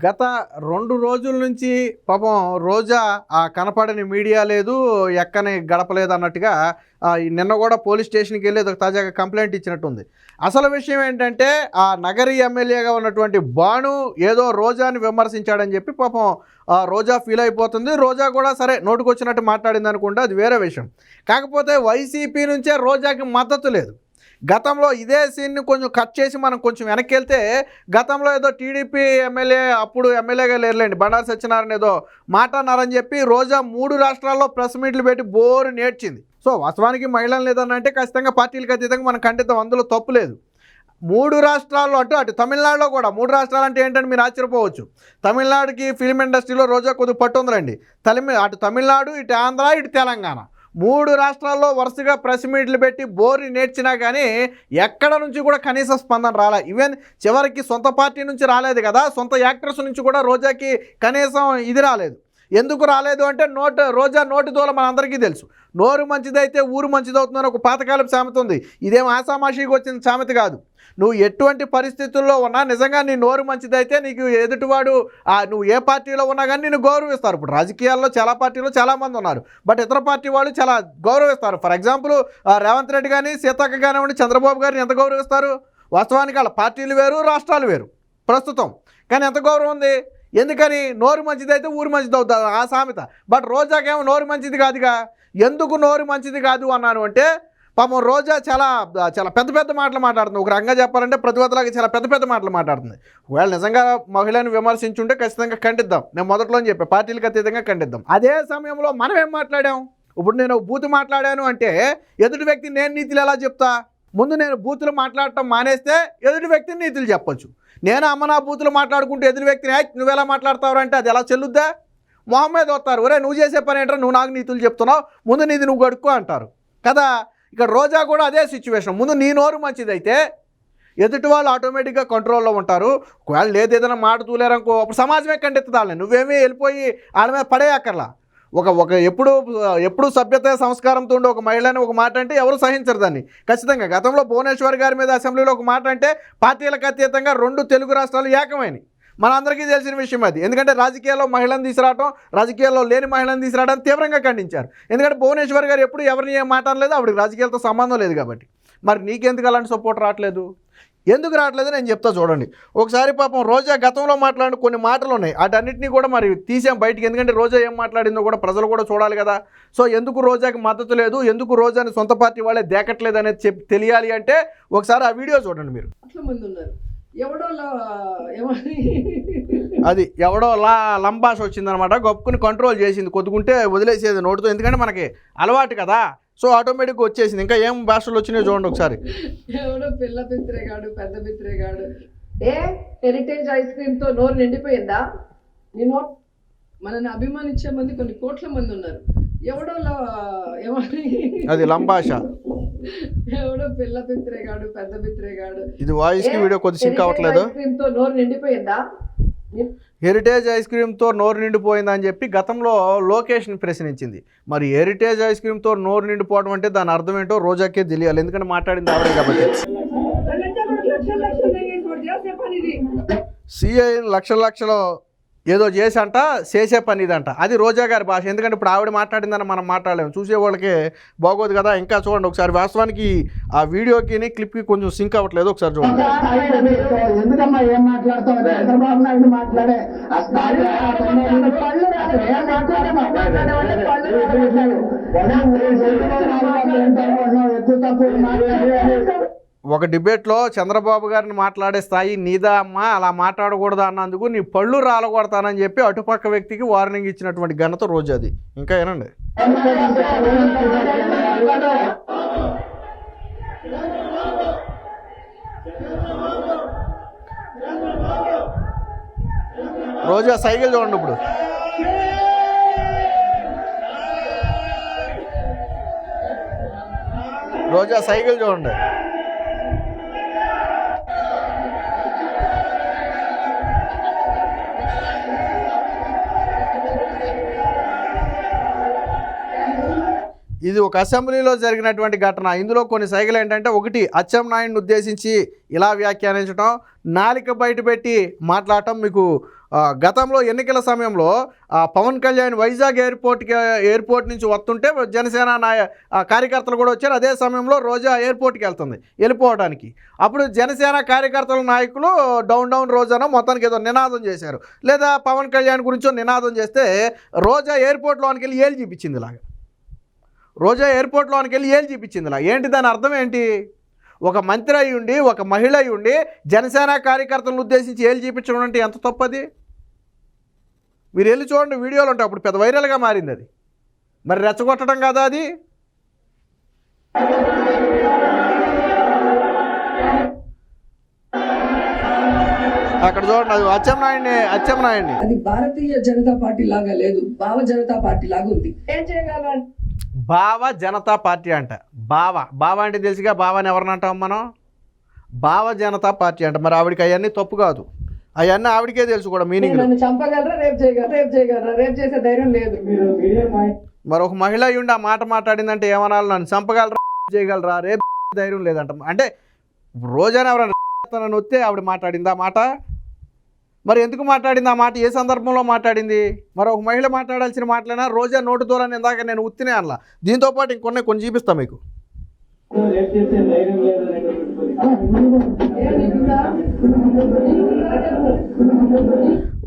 గత రెండు రోజుల నుంచి పాపం రోజా ఆ కనపడని మీడియా లేదు ఎక్కని గడపలేదు అన్నట్టుగా నిన్న కూడా పోలీస్ స్టేషన్కి వెళ్ళి ఒక తాజాగా కంప్లైంట్ ఇచ్చినట్టుంది. అసలు విషయం ఏంటంటే ఆ నగరి ఎమ్మెల్యేగా ఉన్నటువంటి బాను ఏదో రోజాని విమర్శించాడని చెప్పి పాపం ఆ, రోజా ఫీల్ అయిపోతుంది. రోజా కూడా సరే నోటుకొచ్చినట్టు మాట్లాడింది అనుకుంటే అది వేరే విషయం. కాకపోతే వైసీపీ నుంచే రోజాకి మద్దతు లేదు. గతంలో ఇదే సీన్ని కొంచెం కట్ చేసి మనం కొంచెం వెనక్కి వెళ్తే గతంలో ఏదో టీడీపీ ఎమ్మెల్యే అప్పుడు ఎమ్మెల్యేగా లేరులేండి. బండారు సత్యనారాయణ ఏదో మాటన్నారని చెప్పి రోజా మూడు రాష్ట్రాల్లో ప్రెస్ మీట్లు పెట్టి బోరు నేర్చింది. సో వాస్తవానికి మహిళలు లేదని అంటే ఖచ్చితంగా పార్టీలకు అతీతంగా మనం ఖండితం అందులో తప్పు లేదు. మూడు రాష్ట్రాల్లో అటు అటు తమిళనాడులో కూడా మూడు రాష్ట్రాలు అంటే ఏంటంటే మీరు ఆశ్చర్యపోవచ్చు. తమిళనాడుకి ఫిల్మ్ ఇండస్ట్రీలో రోజా కొద్దిగా పట్టు ఉందిరండి తమిళ అటు తమిళనాడు ఇటు ఆంధ్ర ఇటు తెలంగాణ. మూడు రాష్ట్రాల్లో వరుసగా ప్రెస్ మీట్లు పెట్టి బోర్ని నేర్చినా కానీ ఎక్కడ నుంచి కూడా కనీస స్పందన రాలే. ఈవెన్ చివరికి సొంత పార్టీ నుంచి రాలేదు కదా సొంత యాక్టర్స్ నుంచి కూడా రోజాకి కనీసం ఇది రాలేదు. ఎందుకు రాలేదు అంటే నోటు రోజా నోటి దూల మనందరికీ తెలుసు. నోరు మంచిదైతే ఊరు మంచిదవుతుందని ఒక పాతకాలపు సామెత ఉంది. ఇదేం ఆసామాషికి వచ్చిన సామెత కాదు. నువ్వు ఎటువంటి పరిస్థితుల్లో ఉన్నా నిజంగా నీ నోరు మంచిదైతే నీకు ఎదుటివాడు ఆ, నువ్వు ఏ పార్టీలో ఉన్నా కానీ నేను గౌరవిస్తారు. ఇప్పుడు రాజకీయాల్లో చాలా పార్టీలో చాలామంది ఉన్నారు. బట్ ఇతర పార్టీ వాళ్ళు చాలా గౌరవిస్తారు. ఫర్ ఎగ్జాంపుల్ ఆ, రేవంత్ రెడ్డి కానీ సీతక్క కానివ్వండి చంద్రబాబు గారిని ఎంత గౌరవిస్తారు? వాస్తవానికి వాళ్ళ పార్టీలు వేరు రాష్ట్రాలు వేరు. ప్రస్తుతం. కానీ ఎంత గౌరవం ఉంది? ఎందుకని నోరు మంచిదైతే ఊరు మంచిది అవుతుంది ఆ సామెత. బట్ రోజాకేమో నోరు మంచిది కాదుగా. ఎందుకు నోరు మంచిది కాదు అన్నాను అంటే పాపం రోజా చాలా చాలా పెద్ద పెద్ద మాటలు మాట్లాడుతుంది. ఒక రకంగా చెప్పాలంటే ప్రతివతలాగా చాలా పెద్ద పెద్ద మాటలు మాట్లాడుతుంది. ఒకవేళ నిజంగా మహిళను విమర్శించుంటే ఖచ్చితంగా ఖండిద్దాం. నేను మొదట్లో చెప్పే పార్టీలకు అతీతంగా ఖండిద్దాం. అదే సమయంలో మనం ఏం మాట్లాడాం? ఇప్పుడు నేను బూతు మాట్లాడాను అంటే ఎదుటి వ్యక్తి నేను నీతులు ఎలా చెప్తా? ముందు నేను బూతులు మాట్లాడటం మానేస్తే ఎదుటి వ్యక్తిని నీతులు చెప్పొచ్చు. నేను అమ్మ నా బూతులు మాట్లాడుకుంటూ ఎదుటి వ్యక్తిని "ఏయ్, నువ్వెలా మాట్లాడతావు అంటే అది ఎలా చెల్లుద్దా? మొహం మీద వస్తారు ఒరే నువ్వు చేసే పని ఏంటో నువ్వు నాకు నీతులు చెప్తున్నావు. ముందు నీది నువ్వు గడుక్కో అంటారు. కదా ఇక్కడ రోజా కూడా అదే సిచ్యువేషన్ ముందు నీ నోరు మంచిదైతే ఎదుటి వాళ్ళు ఆటోమేటిక్గా కంట్రోల్లో ఉంటారు. ఒకవేళ లేదు ఏదైనా మాట తూలేరనుకో అప్పుడు సమాజమే ఖండిస్తుంది నువ్వేమీ వెళ్ళిపోయి వాళ్ళ మీద పడేయక్కర్లా. ఒక ఒక ఎప్పుడు ఎప్పుడు సభ్యత సంస్కారంతో ఉండే ఒక మహిళని ఒక మాట అంటే ఎవరు సహించరు దాన్ని. ఖచ్చితంగా గతంలో భువనేశ్వర్ గారి మీద అసెంబ్లీలో ఒక మాట అంటే పార్టీలకు అతీతంగా రెండు తెలుగు రాష్ట్రాలు ఏకమైనవి మనందరికీ తెలిసిన విషయం అది. ఎందుకంటే రాజకీయాల్లో మహిళను తీసుకురావడం రాజకీయాల్లో లేని మహిళను తీసుకురావడం తీవ్రంగా ఖండించారు. ఎందుకంటే భువనేశ్వర్ గారు ఎప్పుడు ఎవరిని ఏం మాట్లాడలేదు ఆవిడకి రాజకీయాలతో సంబంధం లేదు కాబట్టి. మరి నీకెందుకు అలాంటి సపోర్ట్ రావట్లేదు? ఎందుకు రావట్లేదు నేను చెప్తా చూడండి. ఒకసారి పాపం రోజా గతంలో మాట్లాడిన కొన్ని మాటలు ఉన్నాయి. వాటన్నిటిని కూడా మరి తీసాం బయటికి. ఎందుకంటే రోజా ఏం మాట్లాడిందో కూడా ప్రజలు కూడా చూడాలి కదా. సో ఎందుకు రోజాకి మద్దతు లేదు? ఎందుకు రోజాని సొంత పార్టీ వాళ్ళే దేకట్లేదు అనేది చెప్పి తెలియాలి అంటే ఒకసారి ఆ వీడియో చూడండి మీరు. ఎవడో అది ఎవడో లా లంబాష వచ్చిందనమాట. గొప్పని కంట్రోల్ చేసింది. కొద్దుకుంటే వదిలేసేది నోటుతో. ఎందుకంటే మనకి అలవాటు కదా. సో ఆటోమేటిక్గా వచ్చేసింది. ఇంకా ఏం భాషలు వచ్చినాయో చూడండి ఒకసారి. ఎవడో పిల్ల పిత్రేగాడు పెద్ద పిత్రేగాడు ఏ హెరిటేజ్ ఐస్ క్రీమ్తో నోరు నిండిపోయిందా? నీ నోట్ మనల్ని అభిమానించే మంది కొన్ని కోట్ల మంది ఉన్నారు. ఎవడో అది లంబాష ఎవడో పిల్ల పిత్రేగాడు పెద్ద పిత్రేగాడు ఇది వాయిస్కి వీడియో కొద్ది సింక్ అవ్వట్లేదు? ఐస్ క్రీమ్తో నోరు నిండిపోయిందా? హెరిటేజ్ ఐస్ క్రీమ్తో నోరు నిండిపోయిందని చెప్పి గతంలో లొకేషన్ ప్రశ్నించింది. మరి హెరిటేజ్ ఐస్ క్రీమ్తో నోరు నిండిపోవడం అంటే దాని అర్థం ఏంటో రోజాకే తెలియాలి. ఎందుకంటే మాట్లాడింది ఆవిడే కాబట్టి. సిఐ లక్షల లక్షలు ఏదో చేసి అంట చేసే పని ఇదంట అది రోజా గారి భాష. ఎందుకంటే ఇప్పుడు ఆవిడ మాట్లాడిందని మనం మాట్లాడలేము. చూసే వాళ్ళకి బాగోదు కదా. ఇంకా చూడండి ఒకసారి వాస్తవానికి ఆ వీడియోకి క్లిప్కి కొంచెం సింక్ అవ్వట్లేదు. ఒకసారి చూడండి. ఎందుకమ్మా ఏం మాట్లాడతావు? చంద్రబాబు ఒక డిబేట్లో చంద్రబాబు గారిని మాట్లాడే స్థాయి నీదా అమ్మా అలా మాట్లాడకూడదు అన్నందుకు నీ పళ్ళు రాలగొడతానని చెప్పి అటుపక్క వ్యక్తికి వార్నింగ్ ఇచ్చినటువంటి ఘనత రోజు అది. ఇంకా ఏనండి రోజా సైకిల్ చూడండి ఇప్పుడు. రోజా సైకిల్ చూడండి. ఇది ఒక అసెంబ్లీలో జరిగినటువంటి ఘటన. ఇందులో కొన్ని సైగలు ఏంటంటే ఒకటి అచ్చెంనాయుడిని ఉద్దేశించి ఇలా వ్యాఖ్యానించడం నాలిక బయట పెట్టి మాట్లాడటం మీకు గతంలో ఎన్నికల సమయంలో ఆ, పవన్ కళ్యాణ్ వైజాగ్ ఎయిర్పోర్ట్కి ఎయిర్పోర్ట్ నుంచి వస్తుంటే జనసేన నాయ కార్యకర్తలు కూడా వచ్చారు. అదే సమయంలో రోజా ఎయిర్పోర్ట్కి వెళ్తుంది వెళ్ళిపోవడానికి. అప్పుడు జనసేన కార్యకర్తల నాయకులు డౌన్ డౌన్ రోజానో మొత్తానికి ఏదో నినాదం చేశారు. లేదా పవన్ కళ్యాణ్ గురించో నినాదం చేస్తే రోజా ఎయిర్పోర్ట్లోనికి వెళ్ళి ఏళ్ళు చూపించింది ఇలాగా. రోజా ఎయిర్పోర్ట్లోనికి వెళ్ళి ఏళ్ళు చూపించింది ఇలా ఏంటి దాని అర్థం ఏంటి? ఒక మంత్రి అయి ఉండి ఒక మహిళ అయి ఉండి జనసేన కార్యకర్తలను ఉద్దేశించి ఏళ్ళు చూపించడం అంటే ఎంత తప్పది? మీరు వెళ్ళి చూడండి వీడియోలు ఉంటాయి. అప్పుడు పెద్ద వైరల్గా మారింది అది. మరి రెచ్చగొట్టడం కదా అది? అక్కడ చూడండి అది అచ్చెన్నాయుడిని అచ్చెన్నాయుడిని అది భారతీయ జనతా పార్టీ లాగా లేదు. భావ జనతా పార్టీ లాగా ఉంది. ఏం చేయగలం బావ జనతా పార్టీ అంట. బావ. బావ అంటే తెలుసుగా బావని ఎవరిని అంటాం మనం? బావ జనతా పార్టీ అంట. మరి ఆవిడకి అవన్నీ తప్పు కాదు. అవన్నీ ఆవిడకే తెలుసు కూడా మీనింగ్ మరి ఒక మహిళ ఉండి ఆ మాట మాట్లాడిందంటే ఏమనాలి నన్ను? చంపగలరా? చేయగలరా? రేపు ధైర్యం లేదంట అంటే రోజానే ఎవరైనా వస్తే ఆవిడ మాట్లాడింది ఆ మాట? మరి ఎందుకు మాట్లాడింది ఆ మాట? ఏ సందర్భంలో మాట్లాడింది? మరి ఒక మహిళ మాట్లాడాల్సిన మాటలైనా రోజా నోటు దూరాన్ని ఇందాక నేను ఉత్తినే అనలా. దీంతో పాటు ఇంకొన్ని కొన్ని చూపిస్తా మీకు.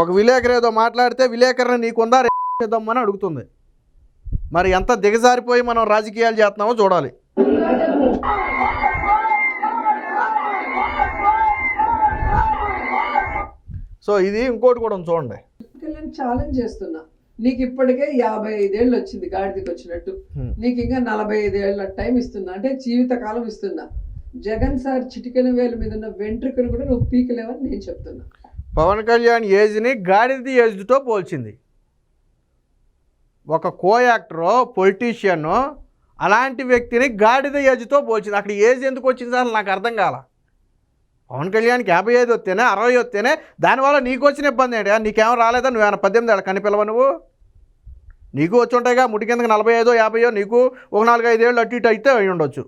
ఒక విలేకరు ఏదో మాట్లాడితే విలేకరుని నీకుందా రేపు చేద్దామని అడుగుతుంది. మరి ఎంత దిగజారిపోయి మనం రాజకీయాలు చేస్తున్నామో చూడాలి. సో ఇది ఇంకోటి కూడా చూడండి. ఛాలెంజ్ చేస్తున్నా. నీకు ఇప్పటికే యాభై ఐదేళ్ళు వచ్చింది గాడిదకి వచ్చినట్టు. నీకు ఇంకా నలభై ఐదేళ్ళ టైం ఇస్తున్నా. అంటే జీవితకాలం ఇస్తున్నా. జగన్ సార్ చిటికెన వేల మీద ఉన్న వెంట్రుకలు కూడా నువ్వు పీకలేవని నేను చెప్తున్నా. పవన్ కళ్యాణ్ ఏజ్ని గాడిది ఏజ్తో పోల్చింది. ఒక కో యాక్టరో పొలిటీషియన్ అలాంటి వ్యక్తిని గాడిద ఏజ్తో పోల్చింది. అక్కడ ఏజ్ ఎందుకు వచ్చింది అసలు నాకు అర్థం కాల. పవన్ కళ్యాణ్కి యాభై ఐదు వస్తేనే అరవై వస్తేనే దానివల్ల నీకు వచ్చిన ఇబ్బంది ఏంటి? నీకేం రాలేదా? నువ్వేమైనా పద్దెనిమిది ఏళ్ళ కనిపిల్లవా నువ్వు? నీకు వచ్చి ఉంటాయిగా ముడి కిందకి నలభై ఐదో యాభైయో నీకు ఒక నాలుగు ఐదేళ్ళు అటు ఇటు అయితే అయి ఉండొచ్చు.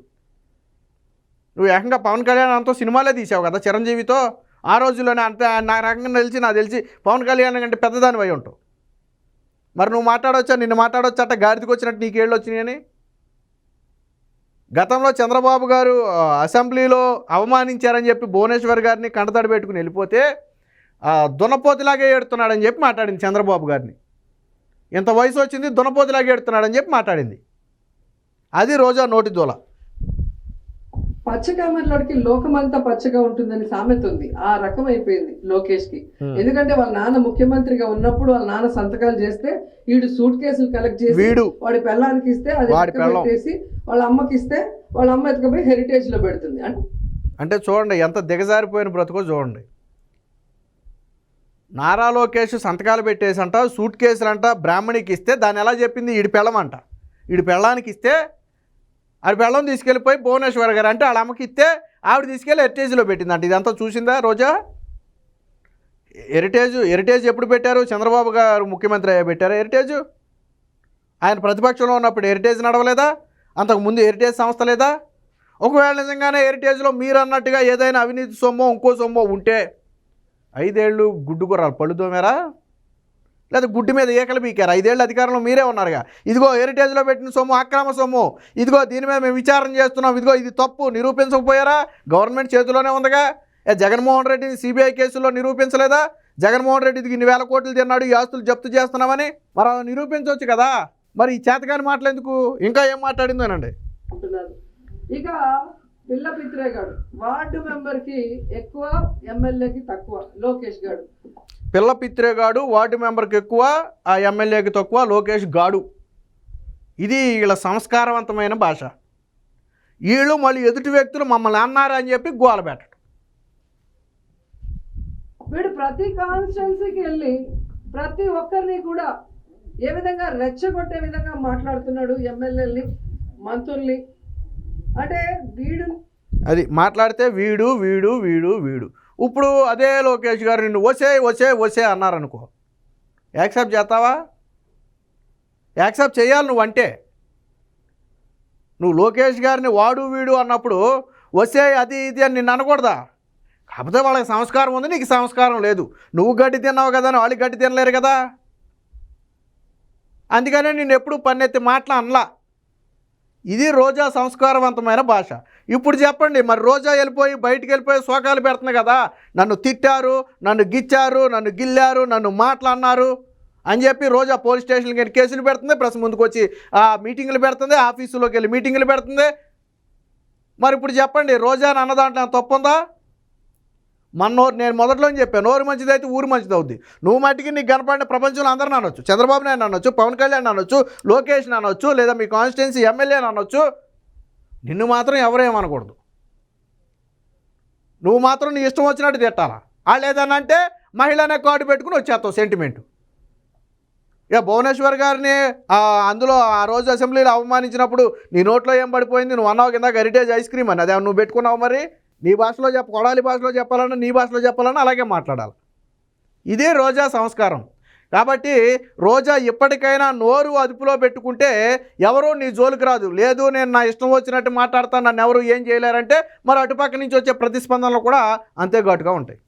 నువ్వు ఏకంగా పవన్ కళ్యాణ్ అంతా సినిమాలే తీసావు కదా చిరంజీవితో? ఆ రోజుల్లోనే అంత నా రకంగా తెలిసి నాకు తెలిసి పవన్ కళ్యాణ్ కంటే పెద్దదాని అయి ఉంటావు. మరి నువ్వు మాట్లాడవచ్చా నిన్ను మాట్లాడవచ్చా అట్ట గాడికి వచ్చినట్టు నీకేళ్ళు వచ్చినాయని? గతంలో చంద్రబాబు గారు అసెంబ్లీలో అవమానించారని చెప్పి భువనేశ్వర్ గారిని కంటతడి పెట్టుకుని వెళ్ళిపోతే ఆ, దున్నపోతులాగే ఏడుతున్నాడని చెప్పి మాట్లాడింది చంద్రబాబు గారిని. ఇంత వయసు వచ్చింది దున్నపోతులాగే ఏడుతున్నాడని చెప్పి మాట్లాడింది. అది రోజా నోటి దూల. పచ్చకామర్లోకి లోకమంతా పచ్చగా ఉంటుందని సామెత ఉంది. ఆ రకం అయిపోయింది లోకేష్కి ఎందుకంటే వాళ్ళ నాన్న ముఖ్యమంత్రిగా ఉన్నప్పుడు వాళ్ళ నాన్న సంతకాలు చేస్తే వీడు సూట్ కేసులు కలెక్ట్ చేసి వీడు. వాడి పెళ్ళానికి ఇస్తే అది. పెట్టేసి వాళ్ళ అమ్మకి ఇస్తే వాళ్ళ అమ్మ ఎత్తుకపోయి హెరిటేజ్ పెడుతుంది. అంటే అంటే చూడండి ఎంత దిగజారిపోయిన బ్రతుకో చూడండి. నారా లోకేష్ సంతకాలు పెట్టేసంట సూట్ కేసులంట బ్రాహ్మణికి ఇస్తే దాన్ని ఎలా చెప్పింది? ఈడి పెళ్ళమంట. ఈడి పెళ్ళానికి ఇస్తే ఆడి పెళ్ళం తీసుకెళ్ళిపోయి భువనేశ్వర్ గారు అంటే వాళ్ళ అమ్మకి ఇస్తే ఆవిడ తీసుకెళ్ళి హెరిటేజ్లో పెట్టిందంట. ఇదంతా చూసిందా రోజా? హెరిటేజ్ హెరిటేజ్ ఎప్పుడు పెట్టారు? చంద్రబాబు గారు ముఖ్యమంత్రి అయ్యా పెట్టారు హెరిటేజ్ ఆయన ప్రతిపక్షంలో ఉన్నప్పుడు హెరిటేజ్ నడవలేదా? అంతకు ముందు హెరిటేజ్ సంస్థ లేదా? ఒకవేళ నిజంగానే హెరిటేజ్లో మీరు అన్నట్టుగా ఏదైనా అవినీతి సొమ్మో ఇంకో సొమ్మో ఉంటే ఐదేళ్ళు గుడ్డు గుర్రాలు పళ్ళుదోమేరా లేదా గుడ్డు మీద ఏకలు పీకారు? ఐదేళ్ళు అధికారంలో మీరే ఉన్నారుగా. ఇదిగో హెరిటేజ్లో పెట్టిన సొమ్ము అక్రమ సొమ్ము. ఇదిగో దీని మీద మేము విచారణ చేస్తున్నాం. ఇదిగో ఇది తప్పు. నిరూపించకపోయారా? గవర్నమెంట్ చేతిలోనే ఉందిగా. జగన్మోహన్ రెడ్డిని సిబిఐ కేసులో నిరూపించలేదా? జగన్మోహన్ రెడ్డి ఇన్ని వేల కోట్లు తిన్నాడు. ఈ ఆస్తులు జప్తు చేస్తున్నామని. మరి నిరూపించవచ్చు కదా. మరి ఈ చేతకాని మాటలు ఎందుకు ఇంకా ఏం మాట్లాడిందోనండి? ఇక పిల్ల పిత్రేగాడు వార్డు మెంబర్కి ఎక్కువ ఎమ్మెల్యేకి తక్కువ లోకేష్ గాడు. పిల్ల పిత్రేగాడు వార్డు మెంబర్కి ఎక్కువ ఆ ఎమ్మెల్యేకి తక్కువ లోకేష్ గాడు. ఇది వీళ్ళ సంస్కారవంతమైన భాష. వీళ్ళు మళ్ళీ ఎదుటి వ్యక్తులు మమ్మల్ని అన్నారు అని చెప్పి గోల పెట్టడం. వీడు ప్రతి కాన్స్టిట్యున్సీకి వెళ్ళి ప్రతి ఒక్కరిని కూడా ఏ విధంగా రెచ్చగొట్టే విధంగా మాట్లాడుతున్నాడు ఎమ్మెల్యేలని మంత్రుల్ని? అంటే వీడు అది మాట్లాడితే వీడు వీడు వీడు వీడు. ఇప్పుడు అదే లోకేష్ గారు నిన్ను వసే వసే వసే అన్నారనుకో. యాక్సెప్ట్ చేస్తావా? యాక్సెప్ట్ చేయాలి నువ్వు అంటే. నువ్వు లోకేష్ గారిని వాడు వీడు అన్నప్పుడు వసే అది ఇది అని నిన్ను అనకూడదా? కాకపోతే వాళ్ళకి సంస్కారం ఉంది నీకు సంస్కారం లేదు. నువ్వు గడ్డి తిన్నావు కదా అని వాళ్ళు గడ్డి తినలేరు కదా? అందుకనే నేను ఎప్పుడు పన్నెత్తి మాటలు అనలా. ఇది రోజా సంస్కారవంతమైన భాష. ఇప్పుడు చెప్పండి మరి రోజా వెళ్ళిపోయి బయటికి వెళ్ళిపోయి శోకాలు పెడుతుంది కదా నన్ను తిట్టారు నన్ను గిచ్చారు నన్ను గిల్లారు నన్ను మాటలన్నారు అని చెప్పి రోజా పోలీస్ స్టేషన్కి వెళ్ళి కేసులు పెడుతుంది ప్రెస్ ముందుకు వచ్చి ఆ మీటింగ్లు పెడుతుంది ఆఫీసులోకి వెళ్ళి మీటింగ్లు పెడుతుంది. మరి ఇప్పుడు చెప్పండి రోజా అన్న దాంట్లో తప్పు ఉందా మన నోరు నేను మొదట్లో చెప్పాను? నోరు మంచిది అయితే ఊరు మంచిది అవుద్ది. నువ్వు మట్టికి నీకు కనపడిన ప్రపంచంలో అందరిని అనొచ్చు. చంద్రబాబు నాయుడు అనొచ్చు పవన్ కళ్యాణ్ అనొచ్చు లోకేష్ అనొచ్చు లేదా మీ కాన్స్టిట్యున్సీ ఎమ్మెల్యే అనొచ్చు. నిన్ను మాత్రం ఎవరేమనకూడదు నువ్వు మాత్రం నీ ఇష్టం వచ్చినట్టు తిట్టాలా? వాళ్ళు ఏదన్నా మహిళనే కార్డు పెట్టుకుని వచ్చేస్తావు సెంటిమెంట్ ఇక భువనేశ్వర్ గారిని అందులో ఆ రోజు అసెంబ్లీలో అవమానించినప్పుడు నీ నోట్లో ఏం పడిపోయింది? నువ్వు అన్నావు కింద హెరిటేజ్ ఐస్ క్రీమ్ అని. అదే నువ్వు పెట్టుకున్నావు మరి? నీ భాషలో చెప్ప కొడాలి భాషలో చెప్పాలన్నా నీ భాషలో చెప్పాలన్నా అలాగే మాట్లాడాలి. ఇదే రోజా సంస్కారం. కాబట్టి రోజా ఇప్పటికైనా నోరు అదుపులో పెట్టుకుంటే ఎవరూ నీ జోలికి రాదు. లేదు నేను నా ఇష్టం వచ్చినట్టు మాట్లాడతాను నన్ను ఎవరు ఏం చేయలేరంటే మరి అటుపక్క నుంచి వచ్చే ప్రతిస్పందనలు కూడా అంతే ఘాటుగా ఉంటాయి.